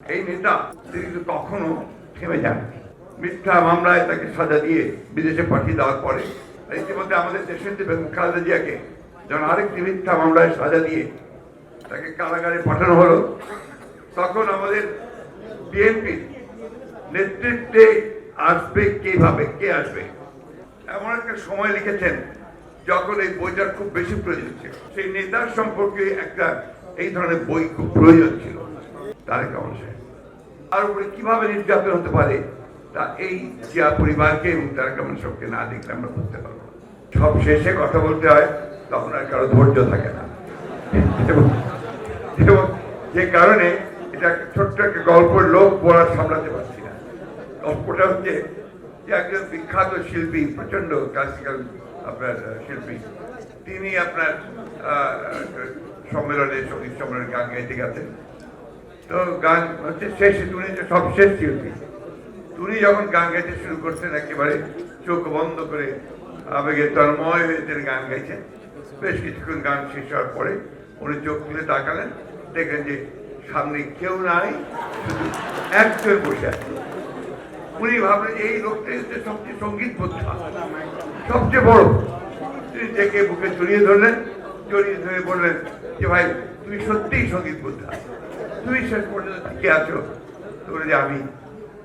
এই নেতা, তিনি কিন্তু কখনো থেমে যান। মিথ্যা মামলায় তাকে সাজা দিয়ে বিদেশে পাঠিয়ে দেওয়ার পরে ইতিমধ্যে আমাদের দেশের যে খালেদা জিয়াকে যখন আরেকটি মিথ্যা মামলায় সাজা দিয়ে তাকে কারাগারে পাঠানো হলো, তখন আমাদের বিএনপি নেতৃত্বে আসবে কীভাবে কে আসবে? এমন একটা সময় লিখেছেন যখন এই বইটার খুব বেশি প্রয়োজন ছিল। সেই নেতার সম্পর্কে একটা, এই ধরনের বই খুব প্রয়োজন ছিল। তারেক রহমান সাহেব। তার উপরে কীভাবে নির্যাতন হতে পারে, তা এই জিয়া পরিবারকে এবং তারেক রহমান সাহেবকে না দেখলে আমরা বুঝতে পারব সব শেষে কথা বলতে হয়, তখন আর কারও ধৈর্য থাকে না। এবং- যে কারণে এটা ছোট্ট একটা গল্পের লোক পড়া সামলাতে পারছি না। গল্পটা হচ্ছে যে একজন বিখ্যাত শিল্পী প্রচণ্ড ক্লাসিক্যাল আপনার শিল্পী, তিনি আপনার সম্মেলনে সংগীত সম্মেলনে গান গাইতে গেছেন। তো গান হচ্ছে শেষ যে সব শেষ শিল্পী। উনি যখন গান গাইতে শুরু করছেন, একেবারে চোখ বন্ধ করে আবেগে তন্ময় হয়ে তিনি গান গাইছেন। বেশ কিছুক্ষণ গান শেষ হওয়ার পরে উনি চোখ তুলে তাকালেন, দেখলেন যে সামনে কেউ নাই, শুধু একজন বসে আছে। উনি ভাবলেন এই লোকটাই হচ্ছে সবচেয়ে সংগীত বোদ্ধা সবচেয়ে বড়। তিনি দেখে বুকে জড়িয়ে ধরলেন, জড়িয়ে ধরে বললেন যে, ভাই, তুমি সত্যিই সংগীত বোদ্ধা তুমি শেষ পর্যন্ত টিকে আছো? তো বলে যে আমি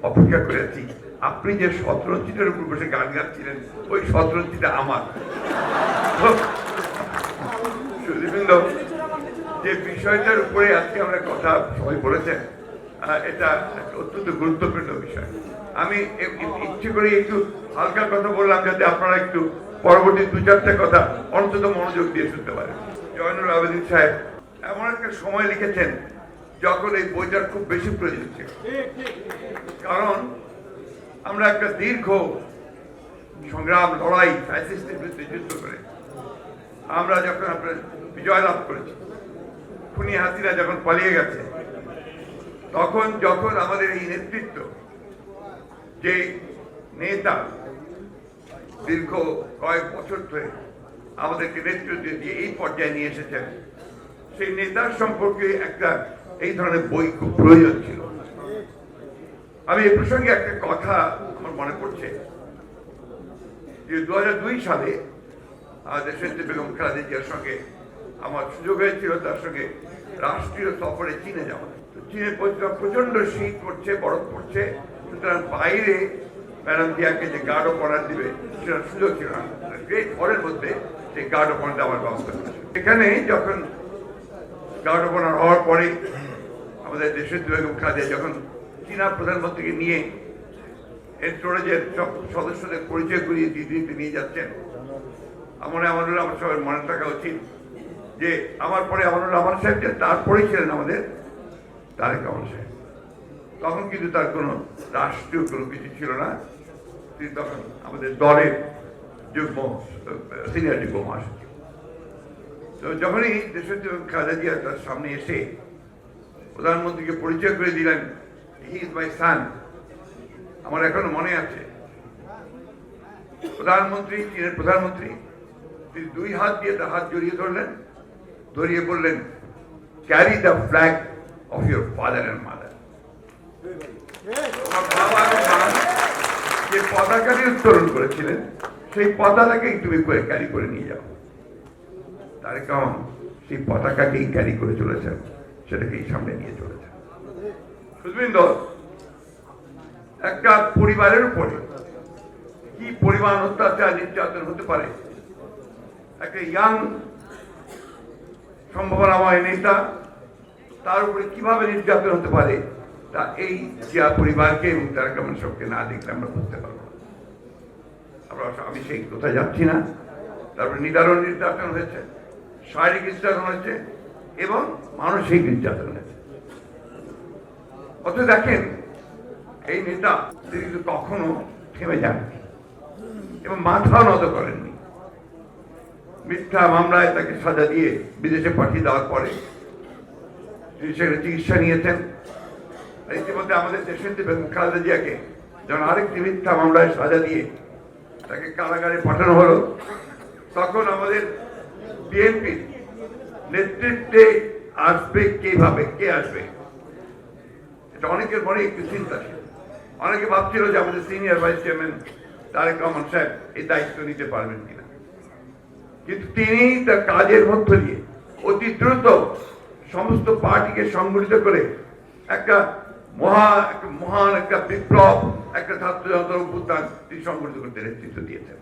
অপেক্ষা করে আছি আপনি যে শতরঞ্জিটার উপর বসে গান গাচ্ছিলেন ওই শতরঞ্জিটা আমার। তো, সুধীবৃন্দ যে বিষয়টার উপরে আজকে আমরা কথা সবাই বলেছেন এটা অত্যন্ত গুরুত্বপূর্ণ বিষয়। আমি ইচ্ছে করে একটু হালকা কথা বললাম যাতে আপনারা একটু পরবর্তী দু চারটে কথা অন্তত মনোযোগ দিয়ে শুনতে পারেন। জয়নুল আবেদিন সাহেব এমন একটা সময় লিখেছেন যখন এই বইটার খুব বেশি প্রয়োজন ছিল। কারণ আমরা একটা দীর্ঘ সংগ্রাম, লড়াই, ফ্যাসিস্টের বিরুদ্ধে যুদ্ধ করে আমরা যখন আপনার বিজয় লাভ করেছি, খুনি হাসিনা যখন পালিয়ে গেছে, তখন যখন আমাদের এই নেতৃত্ব, যে নেতা দীর্ঘ কয়েক বছর ধরে আমাদেরকে নেতৃত্ব দিয়ে এই পর্যায়ে নিয়ে এসেছেন, সেই নেতার সম্পর্কে একটা এই ধরনের বই খুব প্রয়োজন ছিল। আমি এই প্রসঙ্গে একটা কথা আমার মনে পড়ছে যে দু সালে দেশের বেগম খালেদা জিয়ার সঙ্গে আমার সুযোগ হয়েছিল, তার সঙ্গে রাষ্ট্রীয় সফরে চীনে যাওয়া তো চীনে প্রচণ্ড শীত পড়ছে, বরফ পড়ছে, সুতরাং বাইরে ম্যাডাম জিয়াকে যে গার্ড অফ অনার দিবে, সেটা সুযোগ ছিল না। গ্রেট হলের মধ্যে সেই গার্ড অফ অনার দেওয়ার ব্যবস্থা এখানে যখন গার্ড অফ অনার হওয়ার পরে আমাদের দেশের বেগম খালেদা যখন চীনা প্রধানমন্ত্রীকে নিয়ে এন্টোরেজের সদস্যদের পরিচয় করিয়ে দিতে দিতে নিয়ে যাচ্ছেন, আমার আমানুল আমার সবার মনে থাকা উচিত যে আমার পরে আমানুল আমার সাহেব যে তারপরেই ছিলেন আমাদের, তারেক রহমান সাহেব। তখন কিন্তু তার কোনো রাষ্ট্রীয় কোনো কিছু ছিল না। তিনি তখন আমাদের দলের যুগ্ম সিনিয়র যুগ্ম মহাসচিব। তো যখনই দেশের খালেদা জিয়া তার সামনে এসে প্রধানমন্ত্রীকে পরিচয় করে দিলেন হি ইজ মাই সান আমার এখনও মনে আছে। প্রধানমন্ত্রী চীনের প্রধানমন্ত্রী, তিনি দুই হাত দিয়ে তার হাত জড়িয়ে ধরলেন, ধরিয়ে বললেন carry the flag of your father and mother মা যে পতাকাটি উত্তোলন করেছিলেন, সেই পতাকাকেই তুমি করে ক্যারি করে নিয়ে যাও। তার কেমন সেই পতাকাকেই ক্যারি করে চলেছেন। সেটাকেই সামনে নিয়ে চলেছেন সুধবৃন্দ একটা পরিবারের উপরে কি পরিমাণ অত্যাচার, নির্যাতন হতে পারে? একটা ইয়াং সম্ভাবনাময় নেতা, তার উপরে কীভাবে নির্যাতন হতে পারে? তা এই জিয়া পরিবারকে এবং তার কেমন সবকে না দেখলে আমরা বুঝতে পারব। আমরা আমি সেই কোথায় যাচ্ছি না। তারপরে নিদারণ নির্যাতন হয়েছে, শারীরিক নির্যাতন হয়েছে এবং মানসিক নির্যাতন হয়েছে। অত দেখেন, এই নেতা তিনি কিন্তু কখনো থেমে যাননি এবং মাথা নত করেননি। মিথ্যা মামলায় তাকে সাজা দিয়ে বিদেশে পাঠিয়ে দেওয়ার পরে তিনি সেখানে চিকিৎসা নিয়েছেন। আর ইতিমধ্যে আমাদের দেশের খালেদা জিয়াকে যখন আরেকটি মিথ্যা মামলায় সাজা দিয়ে তাকে কারাগারে পাঠানো হলো, তখন আমাদের বিএনপি নেতৃত্বে আসবে, কীভাবে, কে আসবে? এটা অনেকের মনে একটু চিন্তা ছিল। অনেকে ভাবছিল যে আমাদের senior vice chairman Tarique Rahman সাহেব এই দায়িত্ব নিতে পারবেন কিনা। কিন্তু তিনি তার কাজের মধ্য দিয়ে অতি দ্রুত সমস্ত পার্টিকে সংগঠিত করে একটা মহা, একটা মহান, একটা বিপ্লব, একটা ছাত্র জনতার অভ্যুত্থান তিনি সংগঠিত করতে নেতৃত্ব দিয়েছেন।